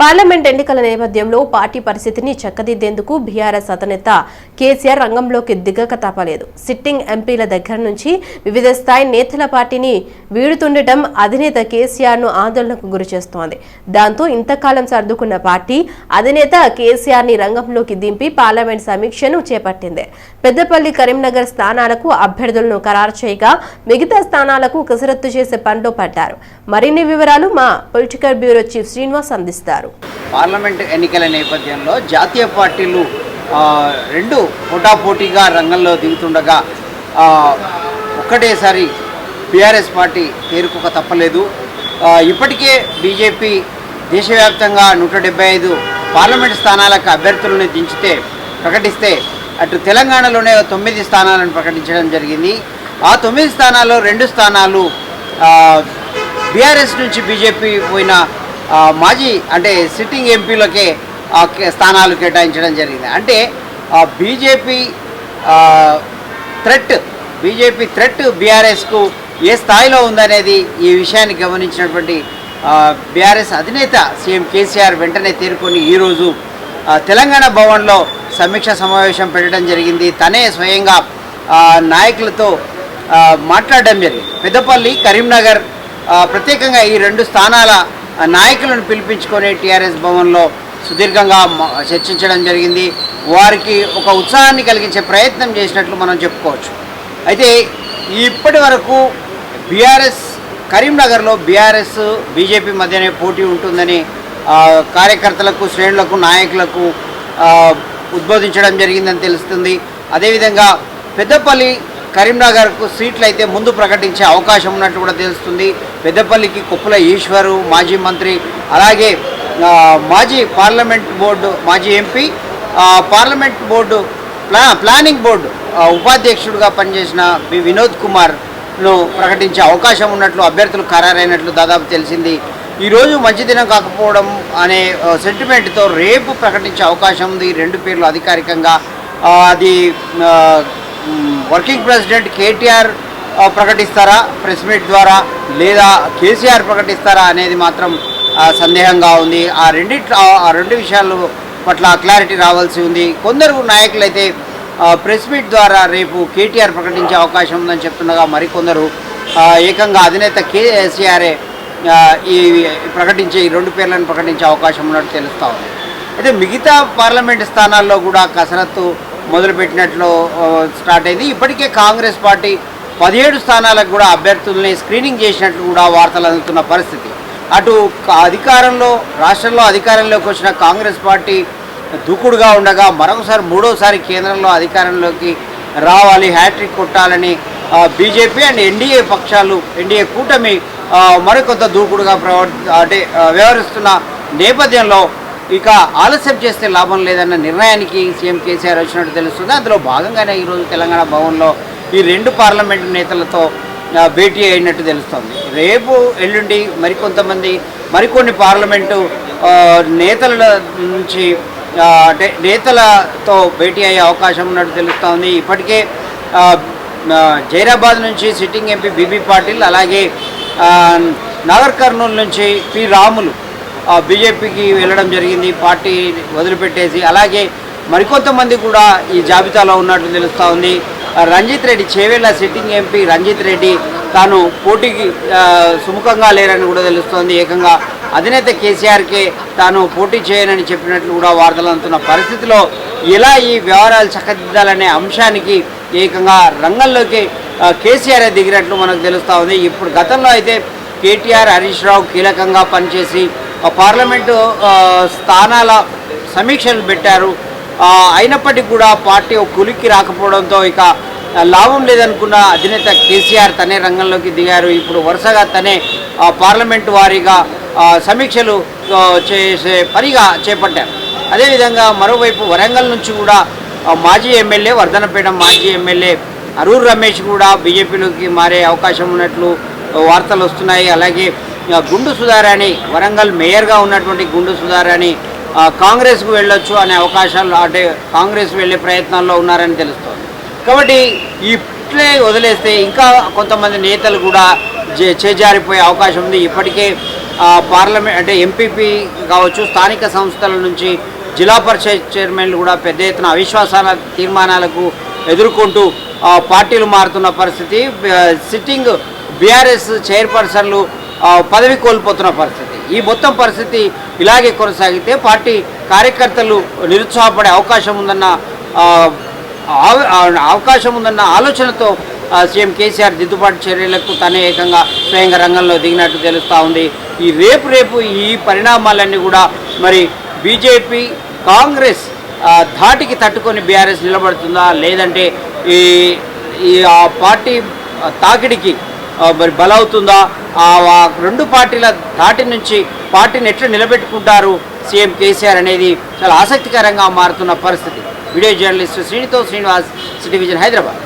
Parliament ఎన్నికల నేపథ్యంలో party పరిస్థితిని చక్కదిద్దేందుకు బీఆర్ఎస్ అధినేత కేసీఆర్ రంగంలోకి దిగక తప్పలేదు సిట్టింగ్ ఎంపీల దగ్గర నుంచి వివిధ స్థాయి నేతల పార్టీని వీడుతుండటం అధినేత కేసీఆర్ను ఆందోళనకు గురిచేస్తోంది దాంతో ఇంతకాలం సర్దుకున్న పార్టీ అధినేత కేసీఆర్ని రంగంలోకి దింపి పార్లమెంట్ సమీక్షను చేపట్టింది. పెద్దపల్లి కరీంనగర్ స్థానాలకు అభ్యర్థులను ఖరారు చేయగా మిగతా స్థానాలకు కసరత్తు చేసే పనిలో పడ్డారు. మరిన్ని వివరాలు మా పొలిటికల్ బ్యూరో చీఫ్ శ్రీనివాస్ అందిస్తారు. పార్లమెంట్ ఎన్నికల నేపథ్యంలో జాతీయ పార్టీలు రెండు పోటాపోటీగా రంగంలో దిగుతుండగా ఒక్కటేసారి బీఆర్ఎస్ పార్టీ తేరుకోక తప్పలేదు. ఇప్పటికే బీజేపీ దేశవ్యాప్తంగా నూట డెబ్బై ఐదు పార్లమెంట్ స్థానాలకు అభ్యర్థులను దించితే ప్రకటిస్తే అటు తెలంగాణలోనే తొమ్మిది స్థానాలను ప్రకటించడం జరిగింది. ఆ తొమ్మిది స్థానాల్లో రెండు స్థానాలు బీఆర్ఎస్ నుంచి బీజేపీ పోయిన మాజీ అంటే సిట్టింగ్ ఎంపీలకే స్థానాలు కేటాయించడం జరిగింది. అంటే బీజేపీ థ్రెట్ బీజేపీ థ్రెట్ బీఆర్ఎస్కు ఏ స్థాయిలో ఉందనేది ఈ విషయాన్ని గమనించినటువంటి బీఆర్ఎస్ అధినేత సీఎం కేసీఆర్ వెంటనే తేరుకొని ఈరోజు తెలంగాణ భవన్లో సమీక్ష సమావేశం పెట్టడం జరిగింది. తనే స్వయంగా నాయకులతో మాట్లాడడం జరిగింది. పెద్దపల్లి కరీంనగర్ ప్రత్యేకంగా ఈ రెండు స్థానాల నాయకులను పిలిపించుకొని టీఆర్ఎస్ భవన్లో సుదీర్ఘంగా చర్చించడం జరిగింది. వారికి ఒక ఉత్సాహాన్ని కలిగించే ప్రయత్నం చేసినట్లు మనం చెప్పుకోవచ్చు. అయితే ఇప్పటి వరకు బీఆర్ఎస్ కరీంనగర్లో బీఆర్ఎస్ బీజేపీ మధ్యనే పోటీ ఉంటుందని కార్యకర్తలకు శ్రేణులకు నాయకులకు ఉద్బోధించడం జరిగిందని తెలుస్తుంది. అదేవిధంగా పెద్దపల్లి కరీంనగర్కు సీట్లు అయితే ముందు ప్రకటించే అవకాశం ఉన్నట్టు కూడా తెలుస్తుంది. పెద్దపల్లికి కుప్పల ఈశ్వరు మాజీ మంత్రి అలాగే మాజీ పార్లమెంట్ బోర్డు మాజీ ఎంపీ పార్లమెంట్ బోర్డు ప్లా ప్లానింగ్ బోర్డు ఉపాధ్యక్షుడిగా పనిచేసిన బి వినోద్ కుమార్ను ప్రకటించే అవకాశం ఉన్నట్లు అభ్యర్థులు ఖరారైనట్లు దాదాపు తెలిసింది. ఈరోజు మంచి దినం కాకపోవడం అనే సెంటిమెంట్తో రేపు ప్రకటించే అవకాశం ఉంది. రెండు పేర్లు అధికారికంగా. అది వర్కింగ్ ప్రెసిడెంట్ కేటీఆర్ ప్రకటిస్తారా? ప్రెస్ మీట్ ద్వారా లేదా కేసీఆర్ ప్రకటిస్తారా అనేది మాత్రం సందేహంగా ఉంది. ఆ రెండి ఆ రెండు విషయాలు పట్ల క్లారిటీ రావాల్సి ఉంది. కొందరు నాయకులైతే ప్రెస్ మీట్ ద్వారా రేపు కేటీఆర్ ప్రకటించే అవకాశం ఉందని చెప్తుండగా మరికొందరు ఏకంగా అధినేత కేసీఆర్ఏ ఈ ప్రకటించే ఈ రెండు పేర్లను ప్రకటించే అవకాశం ఉన్నట్టు తెలుస్తూ ఉంది. అయితే మిగతా పార్లమెంట్ స్థానాల్లో కూడా కసరత్తు మొదలుపెట్టినట్లు స్టార్ట్ అయింది. ఇప్పటికే కాంగ్రెస్ పార్టీ పదిహేడు స్థానాలకు కూడా అభ్యర్థుల్ని స్క్రీనింగ్ చేసినట్లు కూడా వార్తలు అందుతున్న పరిస్థితి. అటు అధికారంలో రాష్ట్రంలో అధికారంలోకి వచ్చిన కాంగ్రెస్ పార్టీ దూకుడుగా ఉండగా మరొకసారి మూడోసారి కేంద్రంలో అధికారంలోకి రావాలి హ్యాట్రిక్ కొట్టాలని బీజేపీ అండ్ ఎన్డీఏ పక్షాలు ఎన్డీఏ కూటమి మరికొంత దూకుడుగా ప్రవ అంటే వ్యవహరిస్తున్న నేపథ్యంలో ఇక ఆలస్యం చేస్తే లాభం లేదన్న నిర్ణయానికి సీఎం కేసీఆర్ వచ్చినట్టు తెలుస్తుంది. అందులో భాగంగానే ఈరోజు తెలంగాణ భవన్లో ఈ రెండు పార్లమెంటు నేతలతో భేటీ అయినట్టు తెలుస్తోంది. రేపు ఎల్లుండి మరికొంతమంది మరికొన్ని పార్లమెంటు నేతల నుంచి అంటే నేతలతో భేటీ అయ్యే అవకాశం ఉన్నట్టు తెలుస్తోంది. ఇప్పటికే జైరాబాద్ నుంచి సిట్టింగ్ ఎంపీ బీబీ పాటిల్ అలాగే నాగర్ కర్నూలు నుంచి పి రాములు బీజేపీకి వెళ్ళడం జరిగింది పార్టీ వదిలిపెట్టేసి అలాగే మరికొంతమంది కూడా ఈ జాబితాలో ఉన్నట్లు తెలుస్తూ ఉంది. రంజిత్ రెడ్డి చేవేళ్ళ సిట్టింగ్ ఎంపీ రంజిత్ రెడ్డి తాను పోటీకి సుముఖంగా లేరని కూడా తెలుస్తోంది. ఏకంగా అధినేత కేసీఆర్కే తాను పోటీ చేయనని చెప్పినట్లు కూడా వార్తలు అందుతున్న పరిస్థితిలో ఎలా ఈ వ్యవహారాలు చక్కదిద్దాలనే అంశానికి ఏకంగా రంగంలోకి కేసీఆర్ దిగినట్లు మనకు తెలుస్తూ ఉంది. ఇప్పుడు గతంలో అయితే కేటీఆర్ హరీష్ రావు కీలకంగా పనిచేసి పార్లమెంటు స్థానాల సమీక్షలు పెట్టారు. అయినప్పటికీ కూడా పార్టీ కులికి రాకపోవడంతో ఇక లాభం లేదనుకున్న అధినేత కేసీఆర్ తనే రంగంలోకి దిగారు. ఇప్పుడు వరుసగా తనే ఆ, పార్లమెంటు వారీగా సమీక్షలు చేసే పనిగా చేపట్టారు. అదేవిధంగా మరోవైపు వరంగల్ నుంచి కూడా మాజీ ఎమ్మెల్యే వర్ధనపేట మాజీ ఎమ్మెల్యే అరూర్ రమేష్ కూడా బీజేపీలోకి మారే అవకాశం ఉన్నట్లు వార్తలు వస్తున్నాయి. అలాగే గుండు సుధారాణి వరంగల్ మేయర్గా ఉన్నటువంటి గుండు సుధారాణి కాంగ్రెస్కు వెళ్ళొచ్చు అనే అవకాశాలు అంటే కాంగ్రెస్ వెళ్ళే ప్రయత్నాల్లో ఉన్నారని తెలుస్తోంది. కాబట్టి ఇట్లే వదిలేస్తే ఇంకా కొంతమంది నేతలు కూడా చేజారిపోయే అవకాశం ఉంది. ఇప్పటికే పార్లమెంట్ అంటే ఎంపీపీ కావచ్చు స్థానిక సంస్థల నుంచి జిల్లా పరిషత్ చైర్మన్లు కూడా పెద్ద ఎత్తున అవిశ్వాసాల తీర్మానాలకు ఎదుర్కొంటూ పార్టీలు మారుతున్న పరిస్థితి. సిట్టింగ్ బీఆర్ఎస్ చైర్పర్సన్లు పదవి కోల్పోతున్న పరిస్థితి. ఈ మొత్తం పరిస్థితి ఇలాగే కొనసాగితే పార్టీ కార్యకర్తలు నిరుత్సాహపడే అవకాశం ఉందన్న అవకాశం ఉందన్న ఆలోచనతో సీఎం కేసీఆర్ దిద్దుబాటు చర్యలకు తనే ఏకంగా స్వయంగా రంగంలో దిగినట్టు తెలుస్తూ ఉంది. ఈ రేపు రేపు ఈ పరిణామాలన్నీ కూడా మరి బీజేపీ కాంగ్రెస్ ధాటికి తట్టుకొని బీఆర్ఎస్ నిలబడుతుందా? లేదంటే ఈ ఈ ఆ పార్టీ తాకిడికి మరి బలవుతుందా? ఆ రెండు పార్టీల దాటి నుంచి పార్టీని ఎట్లా నిలబెట్టుకుంటారు సీఎం కేసీఆర్ అనేది చాలా ఆసక్తికరంగా మారుతున్న పరిస్థితి. వీడియో జర్నలిస్ట్ శ్రీనితో శ్రీనివాస్ సిటీ విజన్ హైదరాబాద్.